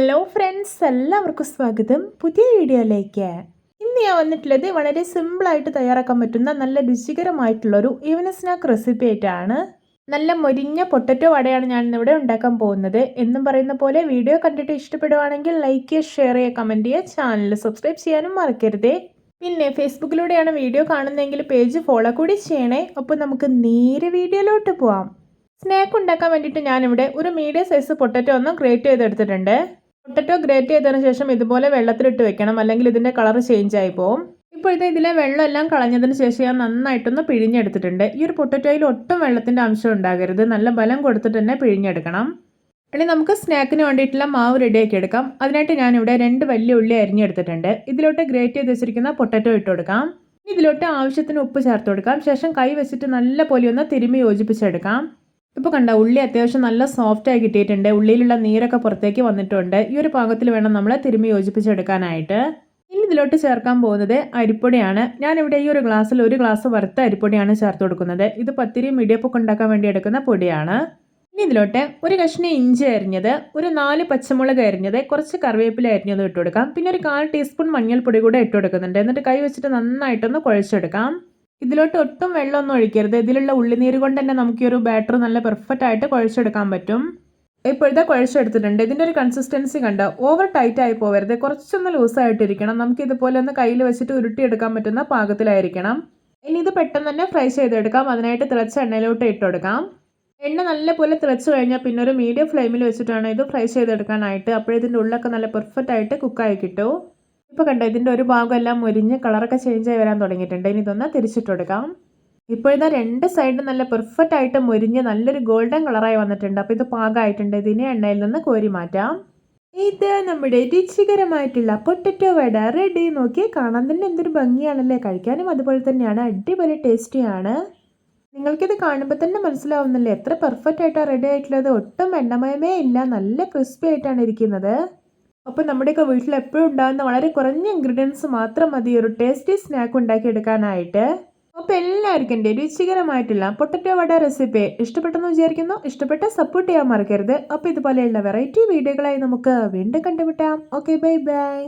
Hello friends എല്ലാവർക്കും സ്വാഗതം. പുതിയ വീഡിയോയിലേക്ക്. ഇന്ന് ഞാൻ വന്നിട്ടുള്ളത് വളരെ സിമ്പിളായിട്ട് തയ്യാറാക്കാൻ പറ്റുന്ന നല്ല രുചികരമായിട്ടുള്ളൊരു ഈവനിങ് സ്നാക്ക് റെസിപ്പി ആയിട്ടാണ്. നല്ല മൊരിഞ്ഞ പൊട്ടറ്റോ വടയാണ് ഞാൻ ഇന്നിവിടെ ഉണ്ടാക്കാൻ പോകുന്നത്. എന്നും പറയുന്ന പോലെ വീഡിയോ കണ്ടിട്ട് ഇഷ്ടപ്പെടുവാണെങ്കിൽ ലൈക്ക് ചെയ്യുക ഷെയർ ചെയ്യുക കമന്റ് ചെയ്യുക ചാനൽ സബ്സ്ക്രൈബ് ചെയ്യാനും മറക്കരുതേ. പിന്നെ ഫേസ്ബുക്കിലൂടെയാണ് വീഡിയോ കാണുന്നതെങ്കിൽ പേജ് ഫോളോ കൂടി ചെയ്യണേ. അപ്പോൾ നമുക്ക് നേരെ വീഡിയോയിലോട്ട് പോവാം. സ്നാക്ക് ഉണ്ടാക്കാൻ വേണ്ടിയിട്ട് ഞാനിവിടെ ഒരു മീഡിയം സൈസ് പൊട്ടറ്റോ ഒന്ന് ഗ്രേറ്റ് ചെയ്തെടുത്തിട്ടുണ്ട്. പൊട്ടറ്റോ ഗ്രേറ്റ് ചെയ്തതിന് ശേഷം ഇതുപോലെ വെള്ളത്തിലിട്ട് വെക്കണം. അല്ലെങ്കിൽ ഇതിന്റെ കളർ ചേഞ്ച് ആയി പോകും ഇപ്പോഴത്തെ ഇത് ഇതിലെ വെള്ളം എല്ലാം കളഞ്ഞതിന് ശേഷം ഞാൻ നന്നായിട്ടൊന്ന് പിഴിഞ്ഞെടുത്തിട്ടുണ്ട്. ഈ ഒരു പൊട്ടറ്റോയിൽ ഒട്ടും വെള്ളത്തിന്റെ അംശം ഉണ്ടാകരുത്. നല്ല ബലം കൊടുത്തിട്ട് തന്നെ പിഴിഞ്ഞെടുക്കണം. ഇനി നമുക്ക് സ്നാക്കിന് വേണ്ടിയിട്ടുള്ള മാവ് റെഡിയാക്കി എടുക്കാം. അതിനായിട്ട് ഞാനിവിടെ രണ്ട് വലിയ ഉള്ളി അരിഞ്ഞെടുത്തിട്ടുണ്ട്. ഇതിലോട്ട് ഗ്രേറ്റ് ചെയ്ത് വെച്ചിരിക്കുന്ന പൊട്ടറ്റോ ഇട്ട് കൊടുക്കാം. ഇതിലോട്ട് ആവശ്യത്തിന് ഉപ്പ് ചേർത്ത് കൊടുക്കാം. ശേഷം കൈ വെച്ചിട്ട് നല്ല പോലെ ഒന്ന് തിരുമ്മി യോജിപ്പിച്ചെടുക്കാം. ഇപ്പോൾ കണ്ട ഉള്ളി അത്യാവശ്യം നല്ല സോഫ്റ്റ് ആയി കിട്ടിയിട്ടുണ്ട്. ഉള്ളിയിലുള്ള നീരൊക്കെ പുറത്തേക്ക് വന്നിട്ടുണ്ട്. ഈ ഒരു പാകത്തിൽ വേണം നമ്മൾ തിരുമ്മി യോജിപ്പിച്ചെടുക്കാനായിട്ട്. ഇനി ഇതിലോട്ട് ചേർക്കാൻ പോകുന്നത് അരിപ്പൊടിയാണ്. ഞാനിവിടെ ഈ ഒരു ഗ്ലാസ്സിൽ ഒരു ഗ്ലാസ് വറുത്ത അരിപ്പൊടിയാണ് ചേർത്ത് കൊടുക്കുന്നത്. ഇത് പത്തിരിയും ഇടിയപ്പൊക്കെ ഉണ്ടാക്കാൻ വേണ്ടി എടുക്കുന്ന പൊടിയാണ്. ഇനി ഇതിലോട്ട് ഒരു കഷ്ണി ഇഞ്ചി അരിഞ്ഞത് ഒരു നാല് പച്ചമുളക് അരിഞ്ഞത് കുറച്ച് കറിവേപ്പില അരിഞ്ഞത് ഇട്ട് കൊടുക്കാം. പിന്നെ ഒരു കാൽ ടീസ്പൂൺ മഞ്ഞൾപ്പൊടി കൂടെ ഇട്ട് കൊടുക്കുന്നുണ്ട്. എന്നിട്ട് കൈ വെച്ചിട്ട് നന്നായിട്ടൊന്ന് കുഴച്ചെടുക്കാം. ഇതിലോട്ട് ഒട്ടും വെള്ളമൊന്നും ഒഴിക്കരുത്. ഇതിലുള്ള ഉള്ളിനീര് കൊണ്ട് തന്നെ നമുക്ക് ഈ ഒരു ബാറ്റർ നല്ല പെർഫെക്റ്റ് ആയിട്ട് കുഴച്ചെടുക്കാൻ പറ്റും. ഇപ്പോഴത്തെ കുഴച്ചെടുത്തിട്ടുണ്ട്. ഇതിന്റെ ഒരു കൺസിസ്റ്റൻസി കണ്ട? ഓവർ ടൈറ്റ് ആയി പോകരുത് കുറച്ചൊന്ന് ലൂസായിട്ടിരിക്കണം നമുക്ക് ഇതുപോലെ ഒന്ന് കയ്യിൽ വെച്ചിട്ട് ഉരുട്ടിയെടുക്കാൻ പറ്റുന്ന പാകത്തിലായിരിക്കണം. ഇനി ഇത് പെട്ടെന്ന് തന്നെ ഫ്രൈ ചെയ്തെടുക്കാം. അതിനായിട്ട് തിളച്ച എണ്ണയിലോട്ട് ഇട്ടെടുക്കാം. എണ്ണ നല്ലപോലെ തിളച്ച് കഴിഞ്ഞാൽ പിന്നെ ഒരു മീഡിയം ഫ്ലെയിമിൽ വെച്ചിട്ടാണ് ഇത് ഫ്രൈ ചെയ്തെടുക്കാനായിട്ട്. അപ്പോഴിതിന്റെ ഉള്ളൊക്കെ നല്ല പെർഫെക്റ്റ് ആയിട്ട് കുക്കായി കിട്ടും. ഇപ്പോൾ കണ്ടോ ഇതിന്റെ ഒരു ഭാഗം എല്ലാം മുരിഞ്ഞ് കളറൊക്കെ ചേഞ്ച് ആയി വരാൻ തുടങ്ങിയിട്ടുണ്ട്. ഇനി ഇതൊന്ന് തിരിച്ചിട്ട് കൊടുക്കാം. ഇപ്പോൾ ഇതാ രണ്ട് സൈഡും നല്ല പെർഫെക്റ്റ് ആയിട്ട് മുരിഞ്ഞ് നല്ലൊരു ഗോൾഡൻ കളറായി വന്നിട്ടുണ്ട്. അപ്പോൾ ഇത് പാകമായിട്ടുണ്ട് ഇതിനെ എണ്ണയിൽ നിന്ന് കോരി മാറ്റാം. ഇത് നമ്മുടെ രുചികരമായിട്ടുള്ള പൊട്ടറ്റോ വട റെഡി നോക്കി കാണാൻ തന്നെ എന്തൊരു ഭംഗിയാണല്ലേ? കഴിക്കാനും അതുപോലെ തന്നെയാണ്. അടിപൊളി ടേസ്റ്റിയാണ് നിങ്ങൾക്കിത് കാണുമ്പോൾ തന്നെ മനസ്സിലാവുന്നില്ലേ? എത്ര പെർഫെക്റ്റ് ആയിട്ടാണ് റെഡി ആയിട്ടുള്ളത്. ഒട്ടും എണ്ണമയമേ ഇല്ല. നല്ല ക്രിസ്പി ആയിട്ടാണ് ഇരിക്കുന്നത്. അപ്പോൾ നമ്മുടെയൊക്കെ വീട്ടിൽ എപ്പോഴും ഉണ്ടാകുന്ന വളരെ കുറഞ്ഞ ഇൻഗ്രീഡിയൻസ് മാത്രം മതി ഒരു ടേസ്റ്റി സ്നാക്ക് ഉണ്ടാക്കിയെടുക്കാനായിട്ട്. അപ്പോൾ എല്ലാവർക്കും എന്റെ രുചികരമായിട്ടുള്ള പൊട്ടറ്റോ വട റെസിപ്പി ഇഷ്ടപ്പെട്ടെന്ന് വിചാരിക്കുന്നു. ഇഷ്ടപ്പെട്ട സപ്പോർട്ട് ചെയ്യാൻ മറക്കരുത്. അപ്പോൾ ഇതുപോലെയുള്ള വെറൈറ്റി വീഡിയോകളായി നമുക്ക് വീണ്ടും കണ്ടുമുട്ടാം. Okay bye bye